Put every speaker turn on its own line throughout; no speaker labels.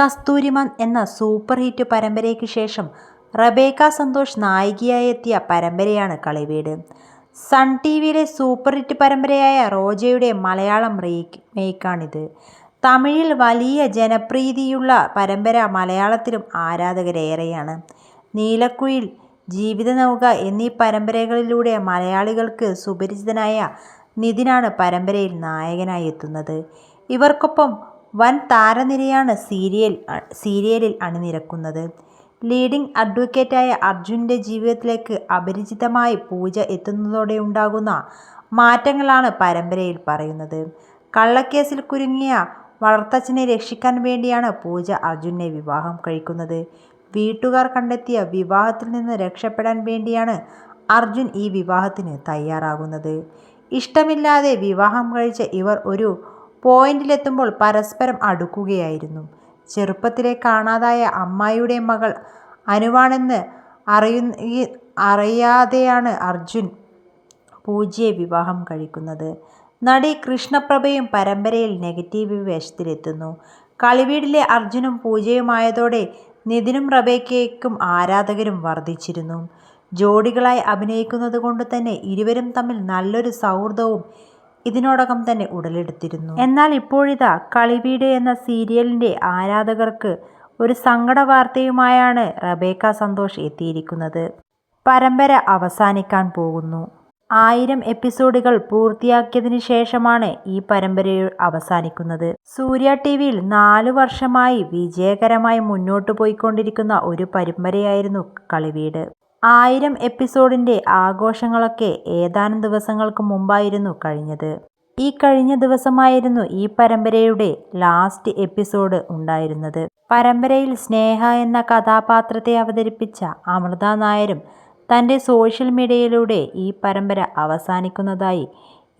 കസ്തൂരിമാൻ എന്ന super hit പരമ്പരയ്ക്ക് ശേഷം റബേക്ക സന്തോഷ് നായികയായി എത്തിയ പരമ്പരയാണ് കളിവീട്. സൺ ടി വിയിലെ സൂപ്പർ ഹിറ്റ് പരമ്പരയായ റോജയുടെ മലയാളം റീമേക്കാണിത്. തമിഴിൽ വലിയ ജനപ്രീതിയുള്ള പരമ്പര മലയാളത്തിലും ആരാധകരേറെയാണ്. നീലക്കുയിൽ, ജീവിതനൗക എന്നീ പരമ്പരകളിലൂടെ മലയാളികൾക്ക് സുപരിചിതനായ നിതിനാണ് പരമ്പരയിൽ നായകനായി എത്തുന്നത്. ഇവർക്കൊപ്പം വൻ താരനിരയാണ് സീരിയൽ സീരിയലിൽ അണിനിരക്കുന്നത്. ലീഡിംഗ് അഡ്വക്കേറ്റായ അർജുന്റെ ജീവിതത്തിലേക്ക് അപരിചിതമായി പൂജ എത്തുന്നതോടെ ഉണ്ടാകുന്ന മാറ്റങ്ങളാണ് പരമ്പരയിൽ പറയുന്നത്. കള്ളക്കേസിൽ കുരുങ്ങിയ വളർത്തച്ഛനെ രക്ഷിക്കാൻ വേണ്ടിയാണ് പൂജ അർജുനെ വിവാഹം കഴിക്കുന്നത്. വീട്ടുകാർ കണ്ടെത്തിയ വിവാഹത്തിൽ നിന്ന് രക്ഷപ്പെടാൻ വേണ്ടിയാണ് അർജുൻ ഈ വിവാഹത്തിന് തയ്യാറാകുന്നത്. ഇഷ്ടമില്ലാതെ വിവാഹം കഴിച്ച ഇവർ ഒരു പോയിന്റിലെത്തുമ്പോൾ പരസ്പരം അടുക്കുകയായിരുന്നു. ചെറുപ്പത്തിലേ കാണാതായ അമ്മായിയുടെ മകൾ അനുവാണെന്ന് അറിയാതെയാണ് അർജുൻ പൂജയെ വിവാഹം കഴിക്കുന്നത്. നടി കൃഷ്ണപ്രഭയും പരമ്പരയിൽ നെഗറ്റീവ് വേഷത്തിലെത്തുന്നു. കളിവീടിലെ അർജുനും പൂജയുമായതോടെ നിതിനും റബേക്കയ്ക്കും ആരാധകരും വർദ്ധിച്ചിരുന്നു ജോഡികളായി അഭിനയിക്കുന്നത് കൊണ്ട് തന്നെ ഇരുവരും തമ്മിൽ നല്ലൊരു സൗഹൃദവും ഇതിനോടകം തന്നെ ഉടലെടുത്തിരുന്നു. എന്നാൽ ഇപ്പോഴിതാ കളിവീട് എന്ന സീരിയലിന്റെ ആരാധകർക്ക് ഒരു സങ്കട വാർത്തയുമായാണ് റബേക്ക സന്തോഷ് എത്തിയിരിക്കുന്നത്. പരമ്പര അവസാനിക്കാൻ പോകുന്നു. ആയിരം എപ്പിസോഡുകൾ പൂർത്തിയാക്കിയതിന് ശേഷമാണ് ഈ പരമ്പര അവസാനിക്കുന്നത്. സൂര്യ ടി വിയിൽ നാലു വർഷമായി വിജയകരമായി മുന്നോട്ട് പോയിക്കൊണ്ടിരിക്കുന്ന ഒരു പരമ്പരയായിരുന്നു കളിവീട്. ആയിരം എപ്പിസോഡിന്റെ ആഘോഷങ്ങളൊക്കെ ഏതാനും ദിവസങ്ങൾക്ക് മുമ്പായിരുന്നു കഴിഞ്ഞത്. ഈ കഴിഞ്ഞ ദിവസമായിരുന്നു ഈ പരമ്പരയുടെ ലാസ്റ്റ് എപ്പിസോഡ് ഉണ്ടായിരുന്നത്. പരമ്പരയിൽ സ്നേഹ എന്ന കഥാപാത്രത്തെ അവതരിപ്പിച്ച അമൃത നായരും തന്റെ സോഷ്യൽ മീഡിയയിലൂടെ ഈ പരമ്പര അവസാനിക്കുന്നതായി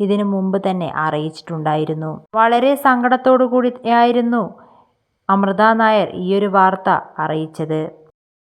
ഇതിനു മുമ്പ് തന്നെ അറിയിച്ചിട്ടുണ്ടായിരുന്നു. വളരെ സങ്കടത്തോടു കൂടിയായിരുന്നു അമൃത നായർ ഈയൊരു വാർത്ത അറിയിച്ചത്.